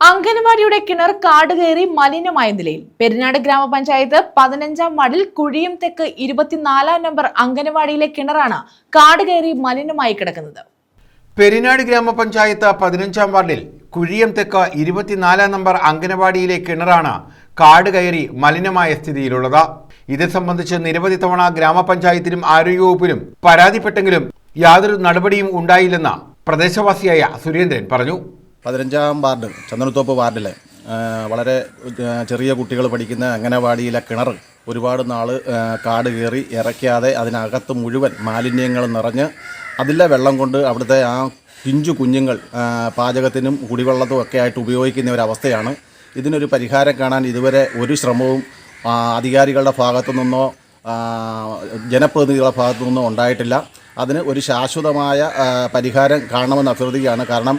അംഗനവാടിയുടെ കിണർ കാട് കയറി മലിനമായ നിലയിൽ. പെരിനാട് ഗ്രാമപഞ്ചായത്ത് പതിനഞ്ചാം വാർഡിൽ കുഴിയും തെക്ക് ഇരുപത്തിനാലാം നമ്പർ അംഗനവാടിയിലെ കിണറാണ് കാട് കയറി മലിനമായി കിടക്കുന്നത്. പെരിനാട് ഗ്രാമപഞ്ചായത്ത് പതിനഞ്ചാം വാർഡിൽ കുഴിയം തെക്ക് ഇരുപത്തിനാലാം നമ്പർ അംഗനവാടിയിലെ കിണറാണ് കാട് കയറി മലിനമായ സ്ഥിതിയിലുള്ളത്. ഇത് സംബന്ധിച്ച് നിരവധി തവണ ഗ്രാമപഞ്ചായത്തിനും ആരോഗ്യവകുപ്പിനും പരാതിപ്പെട്ടെങ്കിലും യാതൊരു നടപടിയും ഉണ്ടായില്ലെന്ന് പ്രദേശവാസിയായ സുരേന്ദ്രൻ പറഞ്ഞു. പതിനഞ്ചാം വാർഡ് ചന്ദനത്തോപ്പ് വാർഡിലെ വളരെ ചെറിയ കുട്ടികൾ പഠിക്കുന്ന അംഗനവാടിയിലെ കിണർ ഒരുപാട് നാൾ കാട് കയറി ഇറക്കാതെ അതിനകത്ത് മുഴുവൻ മാലിന്യങ്ങൾ നിറഞ്ഞ് അതിലെ വെള്ളം കൊണ്ട് അവിടുത്തെ ആ പിഞ്ചു കുഞ്ഞുങ്ങൾ പാചകത്തിനും കുടിവെള്ളത്തും ഒക്കെ ആയിട്ട് ഉപയോഗിക്കുന്ന ഒരവസ്ഥയാണ് ഇതിനൊരു പരിഹാരം കാണാൻ ഇതുവരെ ഒരു ശ്രമവും അധികാരികളുടെ ഭാഗത്തു നിന്നോ ജനപ്രതിനിധികളുടെ ഭാഗത്തു നിന്നോ ഉണ്ടായിട്ടില്ല. അതിന് ഒരു ശാശ്വതമായ പരിഹാരം കാണണമെന്ന് അഭ്യർത്ഥിക്കുകയാണ്. കാരണം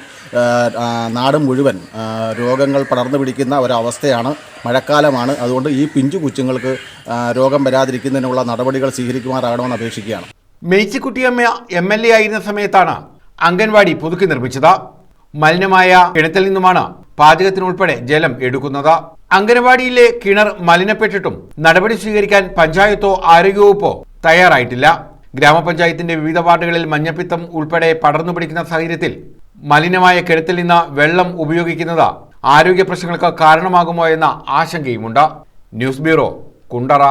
നാട് മുഴുവൻ രോഗങ്ങൾ പടർന്നു പിടിക്കുന്ന ഒരവസ്ഥയാണ് മഴക്കാലമാണ്. അതുകൊണ്ട് ഈ പിഞ്ചു കൊച്ചുങ്ങൾക്ക് രോഗം വരാതിരിക്കുന്നതിനുള്ള നടപടികൾ സ്വീകരിക്കുമാറാകണമെന്ന് അപേക്ഷിക്കുകയാണ്. മേച്ചിക്കുട്ടിയമ്മ എം എൽ എ ആയിരുന്ന സമയത്താണ് അംഗൻവാടി പുതുക്കി നിർമ്മിച്ചത്. മലിനമായ കിണറ്റിൽ നിന്നുമാണ് പാചകത്തിനുൾപ്പെടെ ജലം എടുക്കുന്നത്. അംഗനവാടിയിലെ കിണർ മലിനപ്പെട്ടിട്ടും നടപടി സ്വീകരിക്കാൻ പഞ്ചായത്തോ ആരോഗ്യവകുപ്പോ തയ്യാറായിട്ടില്ല. ഗ്രാമപഞ്ചായത്തിന്റെ വിവിധ വാർഡുകളിൽ മഞ്ഞപ്പിത്തം ഉൾപ്പെടെ പടർന്നു പിടിക്കുന്ന സാഹചര്യത്തിൽ മലിനമായ കിഴത്തിൽ നിന്ന് വെള്ളം ഉപയോഗിക്കുന്നത് ആരോഗ്യ പ്രശ്നങ്ങൾക്ക് കാരണമാകുമോ എന്ന ആശങ്കയുമുണ്ട്. News bureau Kundara.